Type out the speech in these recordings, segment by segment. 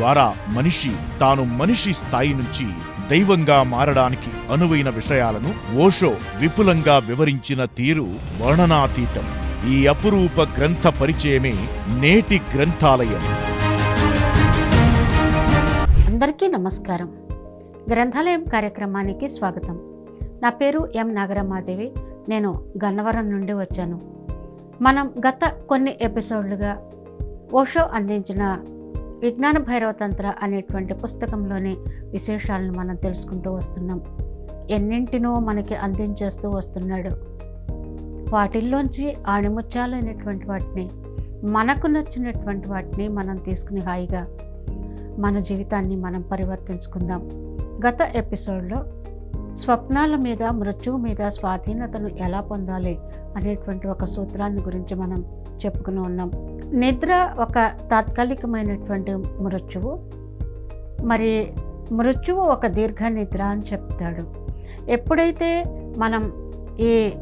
ద్వారా మనిషి తాను మనిషి స్థాయి నుంచి దైవంగా మారడానికి అనువైన విషయాలను ఓషో విపులంగా వివరించిన తీరు వర్ణనాతీతం. ఈ అపురూప గ్రంథ పరిచయమే నేటి గ్రంథాలయం. అందరికీ నమస్కారం. గ్రంథాలయం కార్యక్రమానికి స్వాగతం. నా పేరు ఎం. నాగరమాదేవి. నేను గన్నవరం నుండి వచ్చాను. మనం గత కొన్ని ఎపిసోడ్లుగా ఓషో అందించిన విజ్ఞాన భైరవతంత్ర అనేటువంటి పుస్తకంలోని విశేషాలను మనం తెలుసుకుంటూ వస్తున్నాం. ఎన్నింటినో మనకి అందించేస్తూ వస్తున్నాడు. వాటిల్లోంచి ఆణిముత్యాలైనటువంటి వాటిని మనకు నచ్చినటువంటి వాటిని మనం తీసుకుని హాయిగా మన జీవితాన్ని మనం పరివర్తించుకుందాం. గత ఎపిసోడ్లో స్వప్నాల మీద మృత్యువు మీద స్వాధీనతను ఎలా పొందాలి అనేటువంటి ఒక సూత్రాన్ని గురించి మనం చెప్పుకుని ఉన్నాం. నిద్ర ఒక తాత్కాలికమైనటువంటి మృత్యువు. మరి మృత్యువు ఒక దీర్ఘ నిద్ర అని చెప్తాడు. ఎప్పుడైతే మనం ఈ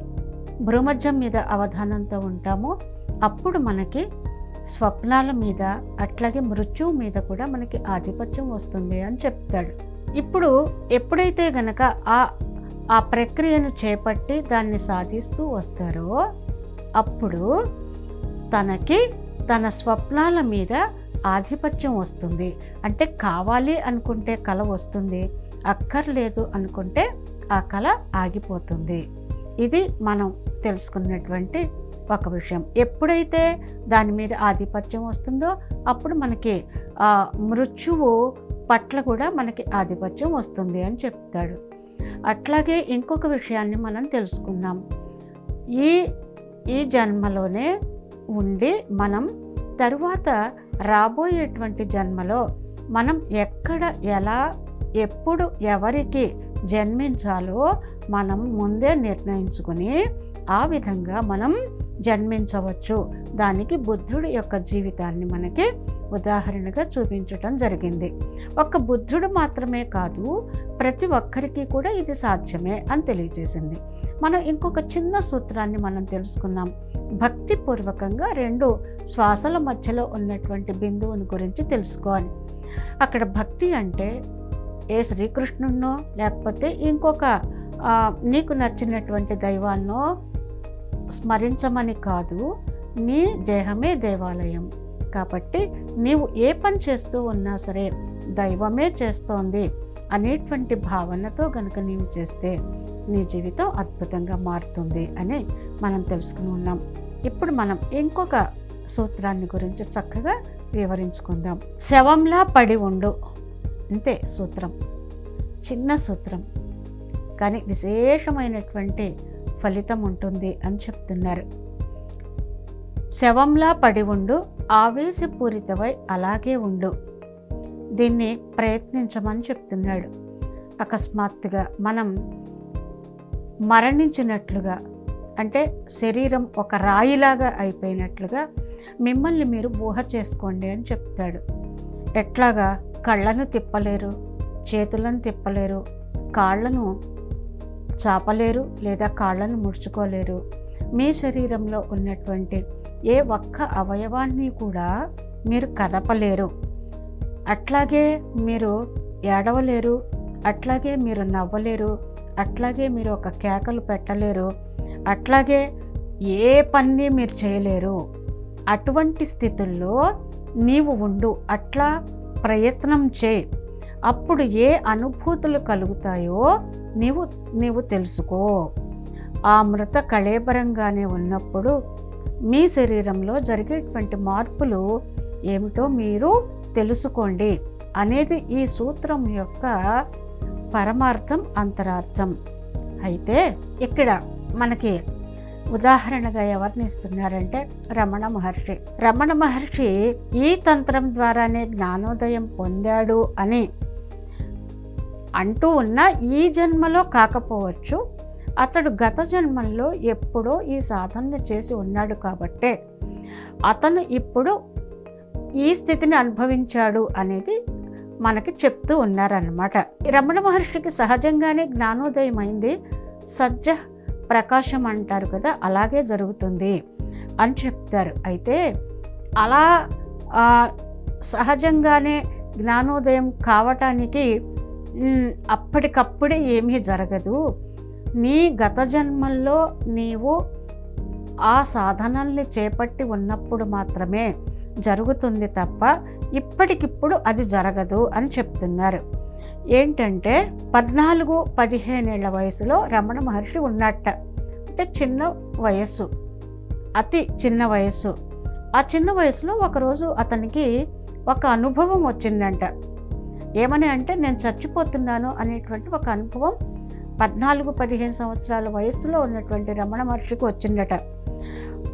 భూమధ్యం మీద అవధానంతో ఉంటామో అప్పుడు మనకి స్వప్నాల మీద అట్లాగే మృత్యువు మీద కూడా మనకి ఆధిపత్యం వస్తుంది అని చెప్తాడు. ఇప్పుడు ఎప్పుడైతే గనక ఆ ఆ ప్రక్రియను చేపట్టి దాన్ని సాధిస్తూ వస్తారో అప్పుడు తనకి తన స్వప్నాల మీద ఆధిపత్యం వస్తుంది. అంటే కావాలి అనుకుంటే కళ వస్తుంది అక్కర్లేదు అనుకుంటే ఆ కళ ఆగిపోతుంది. ఇది మనం తెలుసుకున్నటువంటి ఒక విషయం. ఎప్పుడైతే దాని మీద ఆధిపత్యం వస్తుందో అప్పుడు మనకి ఆ మృత్యువు పట్ల కూడా మనకి ఆధిపత్యం వస్తుంది అని చెప్తాడు. అట్లాగే ఇంకొక విషయాన్ని మనం తెలుసుకుందాం. ఈ ఈ జన్మలోనే ఉండి మనం తరువాత రాబోయేటువంటి జన్మలో మనం ఎక్కడ ఎలా ఎప్పుడు ఎవరికి జన్మించాలో మనం ముందే నిర్ణయించుకుని ఆ విధంగా మనం జన్మించవచ్చు. దానికి బుద్ధుడి యొక్క జీవితాన్ని మనకి ఉదాహరణగా చూపించటం జరిగింది. ఒక బుద్ధుడు మాత్రమే కాదు ప్రతి ఒక్కరికి కూడా ఇది సాధ్యమే అని తెలియజేసింది. మనం ఇంకొక చిన్న సూత్రాన్ని మనం తెలుసుకున్నాం భక్తిపూర్వకంగా రెండు శ్వాసల మధ్యలో ఉన్నటువంటి బిందువుని గురించి తెలుసుకోవాలి. అక్కడ భక్తి అంటే ఏ శ్రీకృష్ణున్నో లేకపోతే ఇంకొక నీకు నచ్చినటువంటి దైవాన్నో స్మరించమని కాదు. నీ దేహమే దేవాలయం. కాబట్టి నీవు ఏ పని చేస్తూ ఉన్నా సరే దైవమే చేస్తోంది. అనేటువంటి భావనతో గనుక నీవు చేస్తే నీ జీవితం అద్భుతంగా మారుతుంది అని మనం తెలుసుకుని ఉన్నాం. ఇప్పుడు మనం ఇంకొక సూత్రాన్ని గురించి చక్కగా వివరించుకుందాం. శవంలా పడి ఉండు. అంతే సూత్రం. చిన్న సూత్రం. కానీ విశేషమైనటువంటి ఫలితం ఉంటుంది అని చెప్తున్నారు. శవంలా పడి ఉండు ఆవేశపూరితమై అలాగే ఉండు. దీన్ని ప్రయత్నించమని చెప్తున్నాడు. అకస్మాత్తుగా మనం మరణించినట్లుగా అంటే శరీరం ఒక రాయిలాగా అయిపోయినట్లుగా మిమ్మల్ని మీరు ఊహ చేసుకోండి అని చెప్తాడు. ఎట్లాగా? కళ్ళను తిప్పలేరు చేతులను తిప్పలేరు కాళ్ళను చాపలేరు లేదా కాళ్ళను ముడుచుకోలేరు. మీ శరీరంలో ఉన్నటువంటి ఏ ఒక్క అవయవాన్ని కూడా మీరు కదపలేరు. అట్లాగే మీరు ఏడవలేరు అట్లాగే మీరు నవ్వలేరు అట్లాగే మీరు ఒక కేకలు పెట్టలేరు అట్లాగే ఏ పని మీరు చేయలేరు. అటువంటి స్థితుల్లో నీవు ఉండు అట్లా ప్రయత్నం చేయి. అప్పుడు ఏ అనుభూతులు కలుగుతాయో నీవు నీవు తెలుసుకో. ఆ మృత కళేబరంగానే ఉన్నప్పుడు మీ శరీరంలో జరిగేటువంటి మార్పులు ఏమిటో మీరు తెలుసుకోండి అనేది ఈ సూత్రం యొక్క పరమార్థం అంతరార్థం. అయితే ఇక్కడ మనకి ఉదాహరణగా ఎవరిని ఇస్తున్నారంటే రమణ మహర్షి. రమణ మహర్షి ఈ తంత్రం ద్వారానే జ్ఞానోదయం పొందాడు అని అంటూ ఉన్న ఈ జన్మలో కాకపోవచ్చు. అతడు గత జన్మల్లో ఎప్పుడో ఈ సాధన చేసి ఉన్నాడు కాబట్టే అతను ఇప్పుడు ఈ స్థితిని అనుభవించాడు అనేది మనకి చెప్తూ ఉన్నారన్నమాట. రమణ మహర్షికి సహజంగానే జ్ఞానోదయం అయింది సజ్జ ప్రకాశం అంటారు కదా అలాగే జరుగుతుంది అని చెప్తారు. అయితే అలా సహజంగానే జ్ఞానోదయం కావటానికి అప్పటికప్పుడే ఏమీ జరగదు. నీ గత జన్మల్లో నీవు ఆ సాధనల్ని చేపట్టి ఉన్నప్పుడు మాత్రమే జరుగుతుంది తప్ప ఇప్పటికిప్పుడు అది జరగదు అని చెప్తున్నారు. ఏంటంటే పద్నాలుగు పదిహేనేళ్ళ వయసులో రమణ మహర్షి ఉన్నట్ట. అంటే చిన్న వయస్సు. అతి చిన్న వయస్సు. ఆ చిన్న వయసులో ఒకరోజు అతనికి ఒక అనుభవం వచ్చిందంట. ఏమని అంటే నేను చచ్చిపోతున్నాను అనేటువంటి ఒక అనుభవం పద్నాలుగు పదిహేను సంవత్సరాల వయసులో ఉన్నటువంటి రమణ మహర్షికి వచ్చిందట.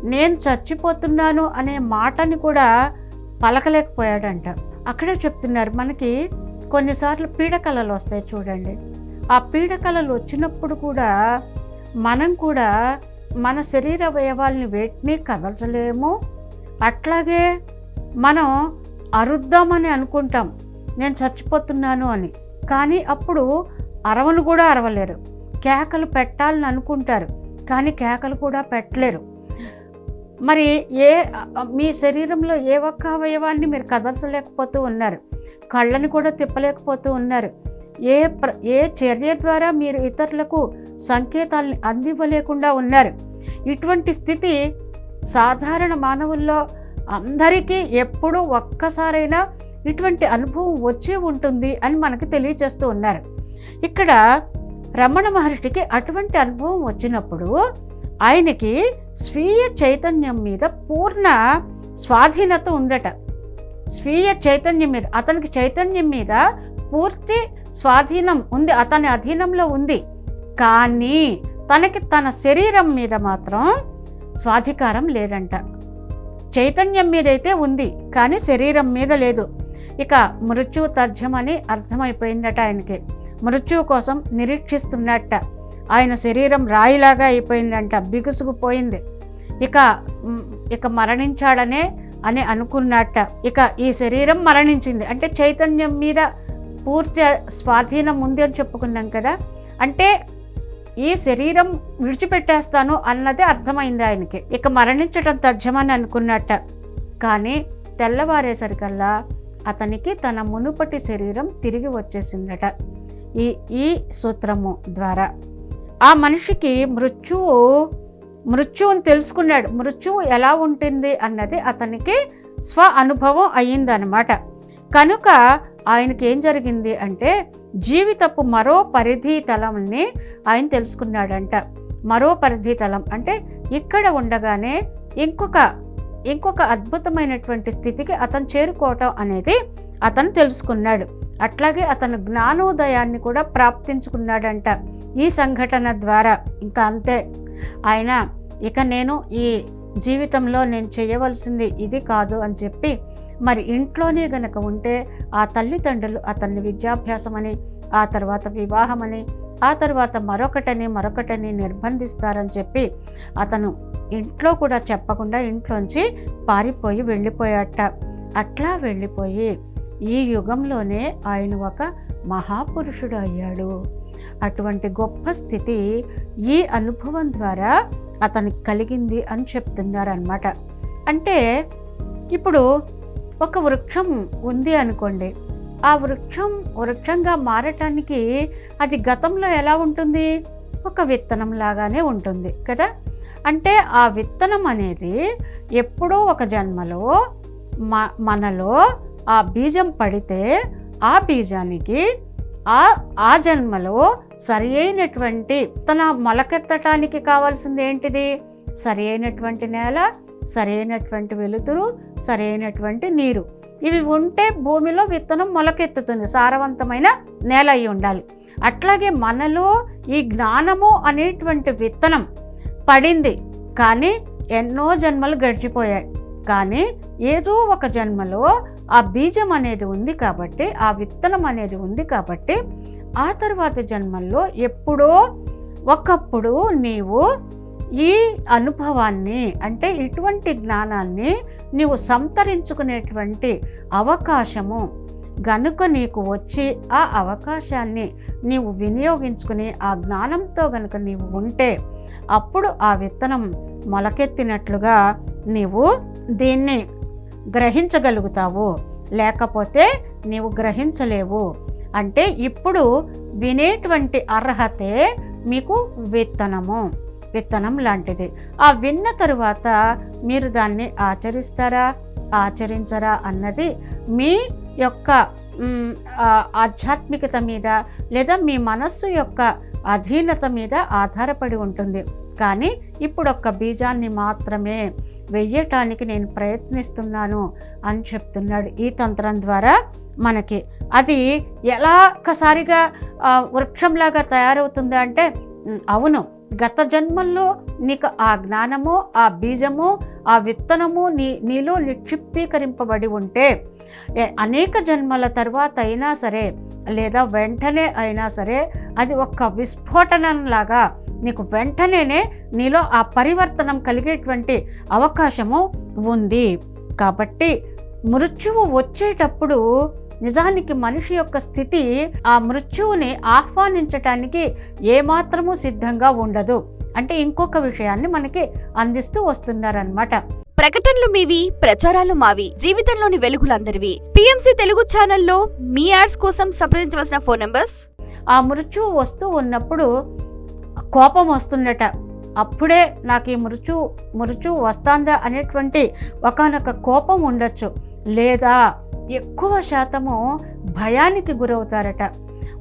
నేను చచ్చిపోతున్నాను అనే మాటని కూడా పలకలేకపోయాడంట. అక్కడే చెప్తున్నారు మనకి కొన్నిసార్లు పీడకలలు వస్తాయి చూడండి. ఆ పీడకలలు వచ్చినప్పుడు కూడా మనం కూడా మన శరీర అవయవాల్ని వేటిని కదల్చలేము. అట్లాగే మనం అరుద్దామని అనుకుంటాం నేను చచ్చిపోతున్నాను అని. కానీ అప్పుడు అరవను కూడా అరవలేరు. కేకలు పెట్టాలని అనుకుంటారు కానీ కేకలు కూడా పెట్టలేరు. మరి ఏ మీ శరీరంలో ఏ ఒక్క అవయవాన్ని మీరు కదల్చలేకపోతూ ఉన్నారు కళ్ళని కూడా తిప్పలేకపోతూ ఉన్నారు ఏ ప్ర ఏ చర్య ద్వారా మీరు ఇతరులకు సంకేతాలను అందివ్వలేకుండా ఉన్నారు? ఇటువంటి స్థితి సాధారణ మానవుల్లో అందరికీ ఎప్పుడూ ఒక్కసారైనా ఇటువంటి అనుభవం వచ్చే ఉంటుంది అని మనకు తెలియచేస్తూ ఉన్నారు. ఇక్కడ రమణ మహర్షికి అటువంటి అనుభవం వచ్చినప్పుడు ఆయనకి స్వీయ చైతన్యం మీద పూర్ణ స్వాధీనత ఉందట. స్వీయ చైతన్యం మీద అతనికి చైతన్యం మీద పూర్తి స్వాధీనం ఉంది అతని అధీనంలో ఉంది. కానీ తనకి తన శరీరం మీద మాత్రం స్వాధికారం లేదంట. చైతన్యం మీదైతే ఉంది కానీ శరీరం మీద లేదు. ఇక మృత్యు తర్జమని అర్థమైపోయిందట ఆయనకి. మృత్యువు కోసం నిరీక్షిస్తున్నట్ట. ఆయన శరీరం రాయిలాగా అయిపోయిందంట బిగుసుకుపోయింది. ఇక ఇక మరణించాడనే అని అనుకున్నట్ట. ఇక ఈ శరీరం మరణించింది. అంటే చైతన్యం మీద పూర్తి స్వాధీనం ఉంది అని చెప్పుకున్నాం కదా. అంటే ఈ శరీరం విడిచిపెట్టేస్తాను అన్నది అర్థమైంది ఆయనకి. ఇక మరణించడం తథ్యమని అనుకున్నట్ట. కానీ తెల్లవారేసరికల్లా అతనికి తన మునుపటి శరీరం తిరిగి వచ్చేసిందట. ఈ ఈ సూత్రము ద్వారా. ఆ మనిషికి మృత్యువు మృత్యువుని తెలుసుకున్నాడు. మృత్యువు ఎలా ఉంటుంది అన్నది అతనికి స్వ అనుభవం అయ్యిందనమాట కనుక ఆయనకి ఏం జరిగింది అంటే జీవితపు మరో పరిధి తలంని ఆయన తెలుసుకున్నాడంట. మరో పరిధి తలం అంటే ఇక్కడ ఉండగానే ఇంకొక ఇంకొక అద్భుతమైనటువంటి స్థితికి అతను చేరుకోవటం అనేది అతను తెలుసుకున్నాడు. అట్లాగే అతను జ్ఞానోదయాన్ని కూడా ప్రాప్తించుకున్నాడంట ఈ సంఘటన ద్వారా. ఇంకా అంతే. ఆయన ఇక నేను ఈ జీవితంలో నేను చేయవలసింది ఇది కాదు అని చెప్పి మరి ఇంట్లోనే గనక ఉంటే ఆ తల్లిదండ్రులు అతన్ని విద్యాభ్యాసమని ఆ తర్వాత వివాహమని ఆ తర్వాత మరొకటని మరొకటని నిర్బంధిస్తారని చెప్పి అతను ఇంట్లో కూడా చెప్పకుండా ఇంట్లోంచి పారిపోయి వెళ్ళిపోయాట. అట్లా వెళ్ళిపోయి ఈ యుగంలోనే ఆయన ఒక మహాపురుషుడు అయ్యాడు. అటువంటి గొప్ప స్థితి ఈ అనుభవం ద్వారా అతనికి కలిగింది అని చెప్తున్నారనమాట అంటే ఇప్పుడు ఒక వృక్షం ఉంది అనుకోండి ఆ వృక్షం వృక్షంగా మారటానికి అది గతంలో ఎలా ఉంటుంది? ఒక విత్తనం లాగానే ఉంటుంది కదా? అంటే ఆ విత్తనం అనేది ఎప్పుడో ఒక జన్మలో మ మనలో ఆ బీజం పడితే ఆ బీజానికి ఆ ఆ జన్మలో సరి అయినటువంటి తన మొలకెత్తటానికి కావాల్సింది ఏంటిది? సరి అయినటువంటి నేల సరి అయినటువంటి వెలుతురు సరి అయినటువంటి నీరు. ఇవి ఉంటే భూమిలో విత్తనం మొలకెత్తుతుంది సారవంతమైన నేల అయి ఉండాలి. అట్లాగే మనలో ఈ జ్ఞానము అనేటువంటి విత్తనం పడింది కానీ ఎన్నో జన్మలు గడిచిపోయాయి. కానీ ఏదో ఒక జన్మలో ఆ బీజం అనేది ఉంది కాబట్టి ఆ విత్తనం అనేది ఉంది కాబట్టి ఆ తర్వాత జన్మల్లో ఎప్పుడో ఒకప్పుడు నీవు ఈ అనుభవాన్ని అంటే ఇటువంటి జ్ఞానాన్ని నీవు సంతరించుకునేటువంటి అవకాశము గనుక నీకు వచ్చి ఆ అవకాశాన్ని నీవు వినియోగించుకుని ఆ జ్ఞానంతో గనుక నీవు ఉంటే అప్పుడు ఆ విత్తనం మొలకెత్తినట్లుగా నీవు దీన్ని గ్రహించగలుగుతావు. లేకపోతే నీవు గ్రహించలేవు. అంటే ఇప్పుడు వినేటువంటి అర్హతే మీకు విత్తనము. విత్తనం లాంటిది. ఆ విన్న తరువాత మీరు దాన్ని ఆచరిస్తారా? ఆచరించరా అన్నది మీ యొక్క ఆధ్యాత్మికత మీద లేదా మీ మనస్సు యొక్క అధీనత మీద ఆధారపడి ఉంటుంది. కానీ ఇప్పుడు ఒక్క బీజాన్ని మాత్రమే వెయ్యటానికి నేను ప్రయత్నిస్తున్నాను అని చెప్తున్నాడు ఈ తంత్రం ద్వారా మనకి. అది ఎలా ఒక్కసారిగా వృక్షంలాగా తయారవుతుంది అంటే అవును గత జన్మల్లో నీకు ఆ జ్ఞానము ఆ బీజము ఆ విత్తనము నీ నీలో నిక్షిప్తీకరింపబడి ఉంటే అనేక జన్మల తర్వాత అయినా సరే లేదా వెంటనే అయినా సరే అది ఒక విస్ఫోటనంలాగా నీకు వెంటనేనే నీలో ఆ పరివర్తనం కలిగేటువంటి అవకాశము ఉంది. కాబట్టి మృత్యువు వచ్చేటప్పుడు నిజానికి మనిషి యొక్క స్థితి ఆ మృత్యువుని ఆహ్వానించటానికి ఏమాత్రము సిద్ధంగా ఉండదు. అంటే ఇంకొక విషయాన్ని మనకి అందిస్తూ వస్తున్నారనమాట ప్రకటనలు మీవి ప్రచారాలు మావి జీవితంలోని వెలుగులందరివి. పిఎంసి తెలుగు ఛానల్లో మీ యాడ్స్ కోసం సంప్రదించవలసిన ఫోన్ నంబర్స్? ఆ మృత్యువు వస్తూ ఉన్నప్పుడు కోపం వస్తుందట అప్పుడే నాకు ఈ మృత్యు మృత్యువు వస్తుందా అనేటువంటి ఒకనొక కోపం ఉండొచ్చు. లేదా ఎక్కువ శాతము భయానికి గురవుతారట.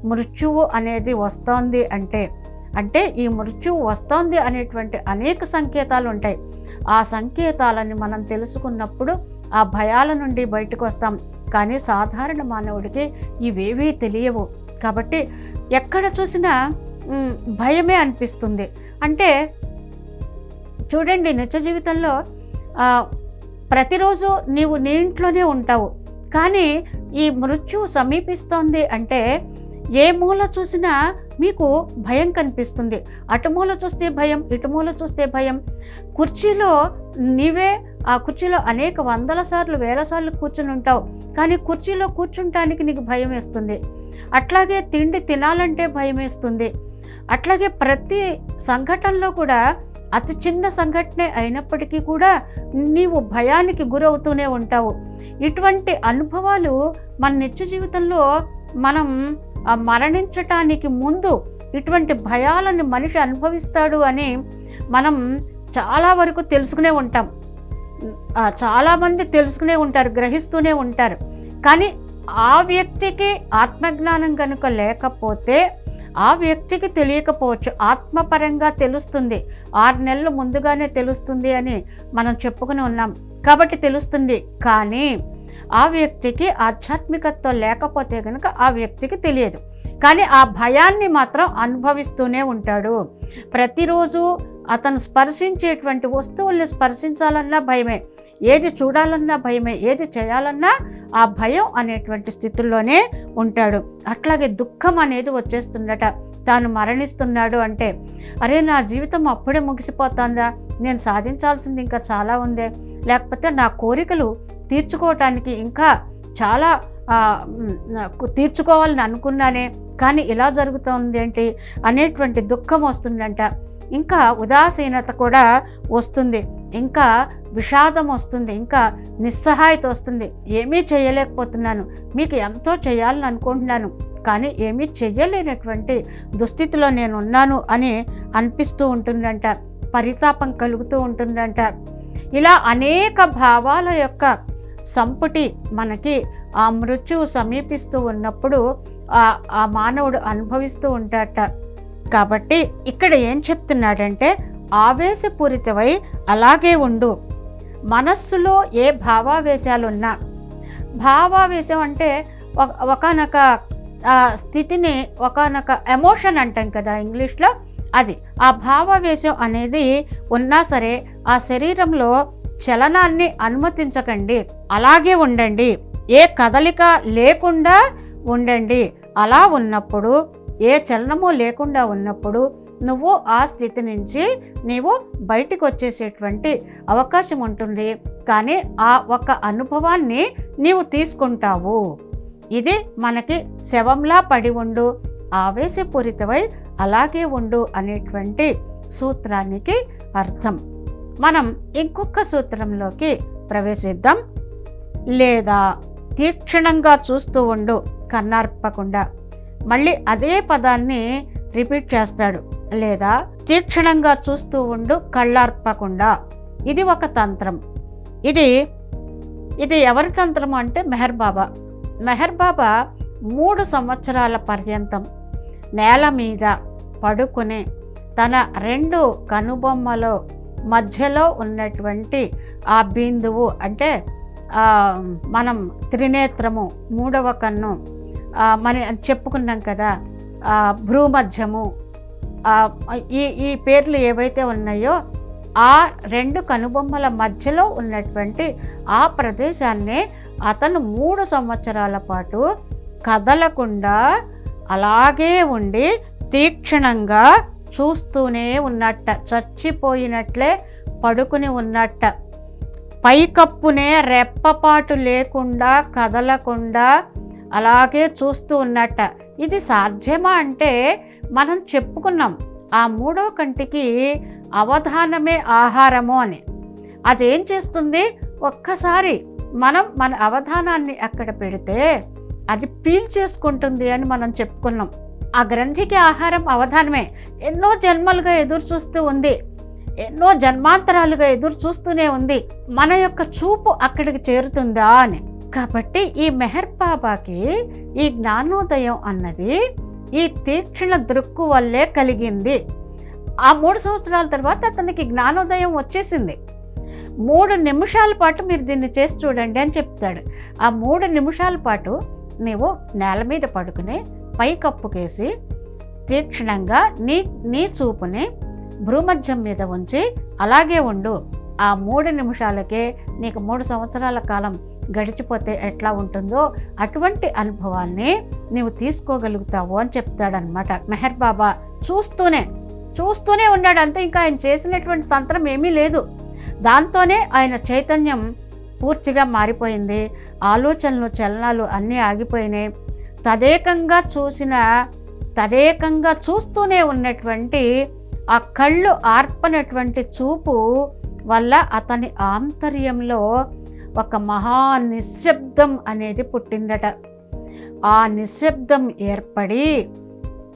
మృత్యువు అనేది వస్తోంది అంటే అంటే ఈ మృత్యువు వస్తోంది అనేటువంటి అనేక సంకేతాలు ఉంటాయి ఆ సంకేతాలని మనం తెలుసుకున్నప్పుడు ఆ భయాల నుండి బయటకు వస్తాం కానీ సాధారణ మానవుడికి ఇవేవీ తెలియవు. కాబట్టి ఎక్కడ చూసినా భయమే అనిపిస్తుంది. అంటే చూడండి నిత్య జీవితంలో ప్రతిరోజు నీవు నీ ఇంట్లోనే ఉంటావు. కానీ ఈ మృత్యు సమీపిస్తోంది అంటే ఏ మూల చూసినా మీకు భయం కనిపిస్తుంది. అటు మూల చూస్తే భయం ఇటు మూల చూస్తే భయం. కుర్చీలో నీవే ఆ కుర్చీలో అనేక వందల సార్లు వేల సార్లు కూర్చుని ఉంటావు. కానీ కుర్చీలో కూర్చుంటానికి నీకు భయం వేస్తుంది. అట్లాగే తిండి తినాలంటే భయం వేస్తుంది. అట్లాగే ప్రతి సంఘటనలో కూడా అతి చిన్న సంఘటనే అయినప్పటికీ కూడా నీవు భయానికి గురవుతూనే ఉంటావు. ఇటువంటి అనుభవాలు మన నిత్య జీవితంలో మనం ఆ, మరణించటానికి ముందు ఇటువంటి భయాలను మనిషి అనుభవిస్తాడు అని మనం చాలా వరకు తెలుసుకునే ఉంటాం. చాలామంది తెలుసుకునే ఉంటారు గ్రహిస్తూనే ఉంటారు. కానీ ఆ వ్యక్తికి ఆత్మజ్ఞానం కనుక లేకపోతే ఆ వ్యక్తికి తెలియకపోవచ్చు. ఆత్మపరంగా తెలుస్తుంది. ఆరు నెలలు ముందుగానే తెలుస్తుంది అని మనం చెప్పుకుని ఉన్నాం. కాబట్టి తెలుస్తుంది. కానీ ఆ వ్యక్తికి ఆధ్యాత్మికత్వం లేకపోతే కనుక ఆ వ్యక్తికి తెలియదు. కానీ ఆ భయాన్ని మాత్రం అనుభవిస్తూనే ఉంటాడు. ప్రతిరోజు అతను స్పర్శించేటువంటి వస్తువుల్ని స్పర్శించాలన్నా భయమే. ఏది చూడాలన్నా భయమే ఏది చేయాలన్నా ఆ భయం అనేటువంటి స్థితిలోనే ఉంటాడు. అట్లాగే దుఃఖం అనేది వచ్చేస్తుందట. తాను మరణిస్తున్నాడు అంటే అరే నా జీవితం అప్పుడే ముగిసిపోతుందా? నేను సాధించాల్సింది ఇంకా చాలా ఉందే. లేకపోతే నా కోరికలు తీర్చుకోవటానికి ఇంకా చాలా తీర్చుకోవాలని అనుకున్నానే. కానీ ఇలా జరుగుతోంది ఏంటి అనేటువంటి దుఃఖం వస్తుందంట. ఇంకా ఉదాసీనత కూడా వస్తుంది. ఇంకా విషాదం వస్తుంది ఇంకా నిస్సహాయత వస్తుంది. ఏమీ చేయలేకపోతున్నాను. మీకు ఎంతో చేయాలని అనుకుంటున్నాను. కానీ ఏమీ చెయ్యలేనటువంటి దుస్థితిలో నేను ఉన్నాను అని అనిపిస్తూ ఉంటుందంట. పరితాపం కలుగుతూ ఉంటుందంట. ఇలా అనేక భావాల యొక్క సంపుటి మనకి ఆ మృత్యువు సమీపిస్తూ ఉన్నప్పుడు ఆ ఆ మానవుడు అనుభవిస్తూ ఉంటాడట కాబట్టి ఇక్కడ ఏం చెప్తున్నాడంటే ఆవేశపూరితమై అలాగే ఉండు. మనస్సులో ఏ భావావేశాలు ఉన్నా భావావేశం అంటే ఒక- ఒకనొక ఆ, స్థితిని ఒకనొక ఎమోషన్ అంటాం కదా ఇంగ్లీష్లో. అది ఆ భావావేశం అనేది ఉన్నా సరే ఆ శరీరంలో చలనాన్ని అనుమతించకండి. అలాగే ఉండండి. ఏ కదలిక లేకుండా ఉండండి. అలా ఉన్నప్పుడు ఏ చలనము లేకుండా ఉన్నప్పుడు నువ్వు ఆ స్థితి నుంచి నీవు బయటికి వచ్చేసేటువంటి అవకాశం ఉంటుంది. కానీ ఆ ఒక అనుభవాన్ని నీవు తీసుకుంటావు. ఇది మనకి శవంలా పడి ఉండు ఆవేశపూరితమై అలాగే ఉండు అనేటువంటి సూత్రానికి అర్థం. మనం ఇంకొక సూత్రంలోకి ప్రవేశిద్దాం. లేదా తీక్షణంగా చూస్తూ ఉండు కన్నార్పకుండా. మళ్ళీ అదే పదాన్ని రిపీట్ చేస్తాడు. లేదా తీక్షణంగా చూస్తూ ఉండు కళ్ళార్పకుండా. ఇది ఒక తంత్రం. ఇది ఇది ఎవరి తంత్రం అంటే మెహర్ బాబా. మెహర్ బాబా మూడు సంవత్సరాల పర్యంతం నేల మీద పడుకుని తన రెండు కనుబొమ్మలో మధ్యలో ఉన్నటువంటి ఆ బిందువు అంటే మనం త్రినేత్రము మూడవ కన్ను మన చెప్పుకున్నాం కదా భ్రూమధ్యము ఈ ఈ పేర్లు ఏవైతే ఉన్నాయో ఆ రెండు కనుబొమ్మల మధ్యలో ఉన్నటువంటి ఆ ప్రదేశాన్ని అతను మూడు సంవత్సరాల పాటు కదలకుండా అలాగే ఉండి తీక్షణంగా చూస్తూనే ఉన్నట్ట చచ్చిపోయినట్లే పడుకుని ఉన్నట్ట. పైకప్పునే రెప్పపాటు లేకుండా కదలకుండా అలాగే చూస్తూ ఉన్నట్ట. ఇది సాధ్యమా అంటే మనం చెప్పుకున్నాం. ఆ మూడో కంటికి అవధానమే ఆహారము అని. అదేం చేస్తుంది? ఒక్కసారి మనం మన అవధానాన్ని అక్కడ పెడితే అది పీల్ చేసుకుంటుంది అని మనం చెప్పుకున్నాం. ఆ గ్రంథికి ఆహారం అవధానమే. ఎన్నో జన్మలుగా ఎదురు చూస్తూ ఉంది. ఎన్నో జన్మాంతరాలుగా ఎదురు చూస్తూనే ఉంది. మన యొక్క చూపు అక్కడికి చేరుతుందా అని. కాబట్టి ఈ మెహర్ బాబాకి ఈ జ్ఞానోదయం అన్నది ఈ తీక్షణ దృక్కు వల్లే కలిగింది. ఆ మూడు సంవత్సరాల తర్వాత అతనికి జ్ఞానోదయం వచ్చేసింది. మూడు నిమిషాల పాటు మీరు దీన్ని చేసి చూడండి అని చెప్తాడు. ఆ మూడు నిమిషాల పాటు నీవు నేల మీద పడుకుని పైకప్పుకేసి తీక్షణంగా నీ నీ చూపుని భ్రూమధ్యం మీద ఉంచి అలాగే ఉండు. ఆ మూడు నిమిషాలకే నీకు మూడు సంవత్సరాల కాలం గడిచిపోతే ఎట్లా ఉంటుందో అటువంటి అనుభవాన్ని నీవు తీసుకోగలుగుతావు అని చెప్తాడనమాట మెహర్ బాబా చూస్తూనే చూస్తూనే ఉన్నాడు. అంతే ఇంకా ఆయన చేసినటువంటి తంత్రం ఏమీ లేదు. దాంతోనే ఆయన చైతన్యం పూర్తిగా మారిపోయింది. ఆలోచనలు చలనాలు అన్నీ ఆగిపోయినాయి. తదేకంగా చూసిన తదేకంగా చూస్తూనే ఉన్నటువంటి ఆ కళ్ళు ఆర్పనటువంటి చూపు వల్ల అతని ఆంతర్యంలో ఒక మహా నిశ్శబ్దం అనేది పుట్టిందట. ఆ నిశ్శబ్దం ఏర్పడి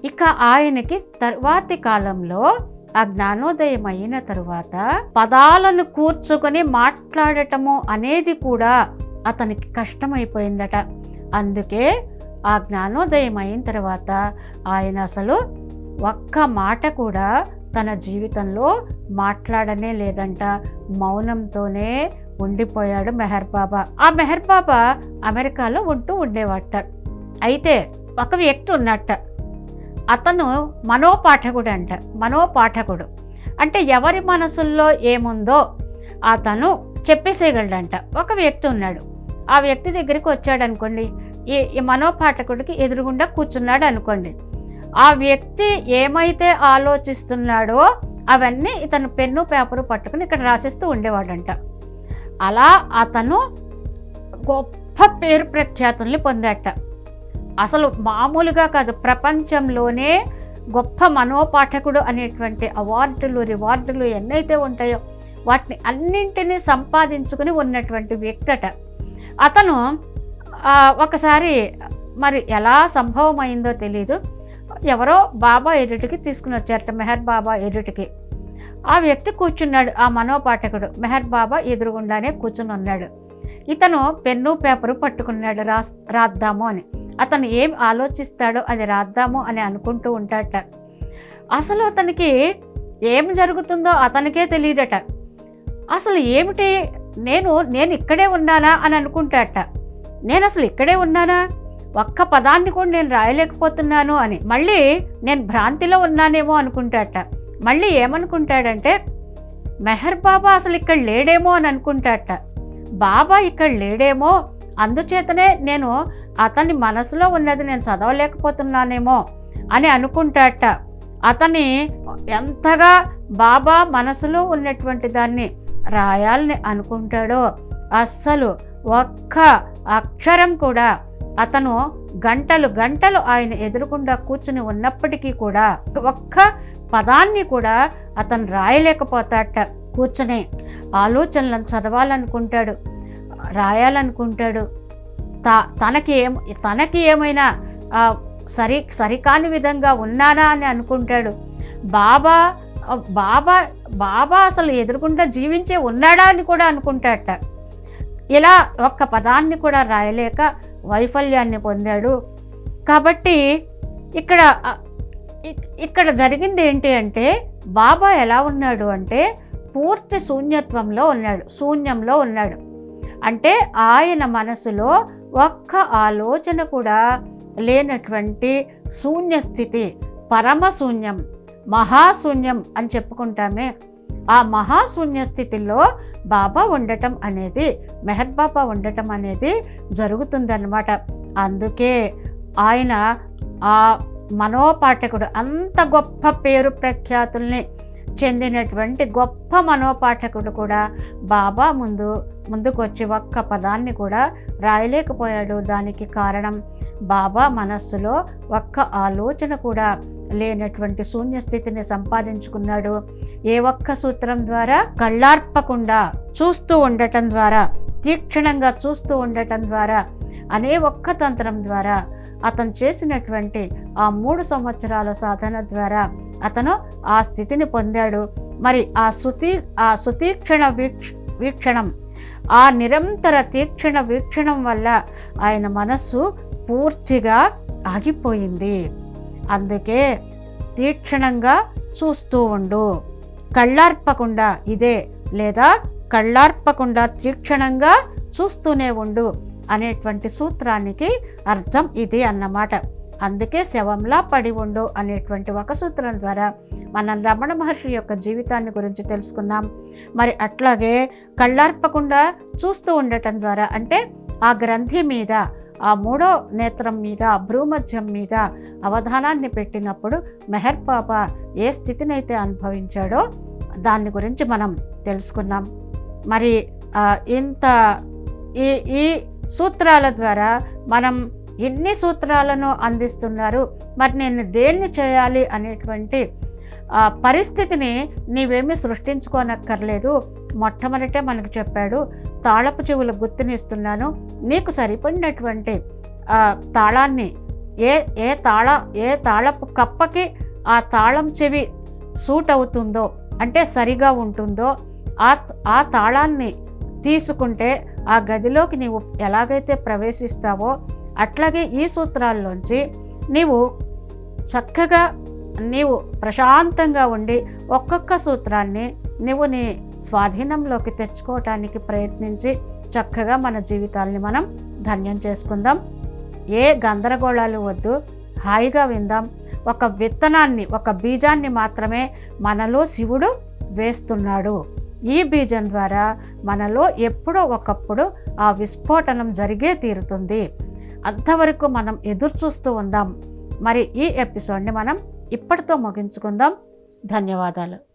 ఇక ఆయనకి తర్వాతి కాలంలో ఆ జ్ఞానోదయం అయిన తరువాత పదాలను కూర్చుకొని మాట్లాడటము అనేది కూడా అతనికి కష్టమైపోయిందట. అందుకే ఆ జ్ఞానోదయం అయిన తర్వాత ఆయన అసలు ఒక్క మాట కూడా తన జీవితంలో మాట్లాడనే లేదంట. మౌనంతోనే ఉండిపోయాడు మెహర్ బాబా. ఆ మెహర్ బాబా అమెరికాలో ఉంటూ ఉండేవాట. అయితే ఒక వ్యక్తి ఉన్నట్ట. అతను మనోపాఠకుడు అంట మనోపాఠకుడు. అంటే ఎవరి మనసుల్లో ఏముందో అతను చెప్పేసేయగలడంట. ఒక వ్యక్తి ఉన్నాడు. ఆ వ్యక్తి దగ్గరికి వచ్చాడు అనుకోండి ఈ ఈ మనోపాఠకుడికి ఎదురుగుండా కూర్చున్నాడు అనుకోండి ఆ వ్యక్తి ఏమైతే ఆలోచిస్తున్నాడో అవన్నీ ఇతను పెన్ను పేపరు పట్టుకుని ఇక్కడ రాసిస్తూ ఉండేవాడంట. అలా అతను గొప్ప పేరు ప్రఖ్యాతుల్ని పొందట. అసలు మామూలుగా కాదు ప్రపంచంలోనే గొప్ప మనోపాఠకుడు అనేటువంటి అవార్డులు రివార్డులు ఎన్నైతే ఉంటాయో వాటిని అన్నింటినీ సంపాదించుకుని ఉన్నటువంటి వ్యక్తట. అతను ఒకసారి మరి ఎలా సంభవమైందో తెలియదు తెలీదు. ఎవరో బాబా ఎదుటికి తీసుకుని వచ్చారట మెహర్ బాబా ఎదుటికి. ఆ వ్యక్తి కూర్చున్నాడు ఆ మనోపాఠకుడు. మెహర్ బాబా ఎదురుగుండానే కూర్చుని ఉన్నాడు ఇతను పెన్ను పేపరు పట్టుకున్నాడు. రాస్ రాద్దాము అని. అతను ఏం ఆలోచిస్తాడో అది రాద్దాము అని అనుకుంటూ ఉంటాడట. అసలు అతనికి ఏం జరుగుతుందో అతనికే తెలియదట. అసలు ఏమిటి? నేను నేను ఇక్కడే ఉన్నానా అని అనుకుంటాట నేను అసలు ఇక్కడే ఉన్నానా? ఒక్క పదాన్ని కూడా నేను రాయలేకపోతున్నాను అని. మళ్ళీ నేను భ్రాంతిలో ఉన్నానేమో అనుకుంటాట మళ్ళీ ఏమనుకుంటాడంటే మెహర్ బాబా అసలు ఇక్కడ లేడేమో అని అనుకుంటాడట బాబా ఇక్కడ లేడేమో అందుచేతనే నేను అతని మనసులో ఉన్నది నేను చదవలేకపోతున్నానేమో అని అనుకుంటాడట అతని ఎంతగా బాబా మనసులో ఉన్నటువంటి దాన్ని రాయాలని అనుకుంటాడో అస్సలు ఒక్క అక్షరం కూడా అతను గంటలు గంటలు ఆయన ఎదురుకుండా కూర్చుని ఉన్నప్పటికీ కూడా ఒక్క పదాన్ని కూడా అతను రాయలేకపోతాడట. కూర్చునే ఆలోచనలను చదవాలనుకుంటాడు. రాయాలనుకుంటాడు. త తనకి ఏం తనకి ఏమైనా సరి సరికాని విధంగా ఉన్నానా అని అనుకుంటాడు. బాబా బాబా బాబా అసలు ఎదురుకుండా జీవించే ఉన్నాడా అని కూడా అనుకుంటాడట. ఇలా ఒక్క పదాన్ని కూడా రాయలేక వైఫల్యాన్ని పొందాడు. కాబట్టి ఇక్కడ ఇక్కడ జరిగింది ఏంటి అంటే బాబా ఎలా ఉన్నాడు అంటే పూర్తి శూన్యత్వంలో ఉన్నాడు శూన్యంలో ఉన్నాడు. అంటే ఆయన మనసులో ఒక్క ఆలోచన కూడా లేనటువంటి శూన్య స్థితి పరమశూన్యం మహాశూన్యం అని చెప్పుకుంటామే. ఆ మహాశూన్య స్థితిలో బాబా ఉండటం అనేది మెహర్ బాబా ఉండటం అనేది జరుగుతుందన్నమాట. అందుకే ఆయన ఆ మనోపాఠకుడు అంత గొప్ప పేరు ప్రఖ్యాతుల్ని చెందినటువంటి గొప్ప మనోపాఠకుడు కూడా బాబా ముందు ముందుకు వచ్చి ఒక్క పదాన్ని కూడా రాయలేకపోయాడు. దానికి కారణం బాబా మనస్సులో ఒక్క ఆలోచన కూడా లేనటువంటి శూన్యస్థితిని సంపాదించుకున్నాడు. ఏ ఒక్క సూత్రం ద్వారా? కళ్ళార్పకుండా చూస్తూ ఉండటం ద్వారా తీక్షణంగా చూస్తూ ఉండటం ద్వారా అనే ఒక్క తంత్రం ద్వారా అతను చేసినటువంటి ఆ మూడు సంవత్సరాల సాధన ద్వారా అతను ఆ స్థితిని పొందాడు. మరి ఆ సుతీ ఆ సుతీక్షణ వీక్ష వీక్షణం ఆ నిరంతర తీక్షణ వీక్షణం వల్ల ఆయన మనస్సు పూర్తిగా ఆగిపోయింది. అందుకే తీక్షణంగా చూస్తూ ఉండు. కళ్ళార్పకుండా ఇదే లేదా కళ్ళార్పకుండా తీక్షణంగా చూస్తూనే ఉండు. అనేటువంటి సూత్రానికి అర్థం ఇది అన్నమాట. అందుకే శవంలా పడి ఉండు అనేటువంటి ఒక సూత్రం ద్వారా మనం రమణ మహర్షి యొక్క జీవితాన్ని గురించి తెలుసుకున్నాం. మరి అట్లాగే కళ్ళార్పకుండా చూస్తూ ఉండటం ద్వారా అంటే ఆ గ్రంథి మీద ఆ మూడో నేత్రం మీద భ్రూమధ్యం మీద అవధానాన్ని పెట్టినప్పుడు మెహర్ బాబా ఏ స్థితినైతే అనుభవించాడో దాని గురించి మనం తెలుసుకున్నాం. మరి ఇంత ఈ ఈ సూత్రాల ద్వారా మనం ఎన్ని సూత్రాలను అందిస్తున్నారు మరి నేను దేన్ని చేయాలి అనేటువంటి ఆ, పరిస్థితిని నీవేమీ సృష్టించుకోనక్కర్లేదు. మొట్టమొదటే మనకు చెప్పాడు తాళపు చెవుల గుర్తునిస్తున్నాను నీకు సరిపడినటువంటి తాళాన్ని ఏ ఏ తాళ ఏ తాళపు కప్పకి ఆ తాళం చెవి సూట్ అవుతుందో అంటే సరిగా ఉంటుందో ఆ ఆ తాళాన్ని తీసుకుంటే ఆ గదిలోకి నీవు ఎలాగైతే ప్రవేశిస్తావో అట్లాగే ఈ సూత్రాల్లోంచి నీవు చక్కగా నీవు ప్రశాంతంగా ఉండి ఒక్కొక్క సూత్రాన్ని నువ్వు నీ స్వాధీనంలోకి తెచ్చుకోవటానికి ప్రయత్నించి చక్కగా మన జీవితాల్ని మనం ధన్యం చేసుకుందాం. ఏ గందరగోళాలు వద్దు. హాయిగా విందాం. ఒక విత్తనాన్ని ఒక బీజాన్ని మాత్రమే మనలో శివుడు వేస్తున్నాడు. ఈ బీజం ద్వారా మనలో ఎప్పుడో ఒకప్పుడు ఆ విస్ఫోటనం జరిగే తీరుతుంది. అంతవరకు మనం ఎదురు చూస్తూ ఉందాం. మరి ఈ ఎపిసోడ్ని మనం ఇప్పటితో ముగించుకుందాం. ధన్యవాదాలు.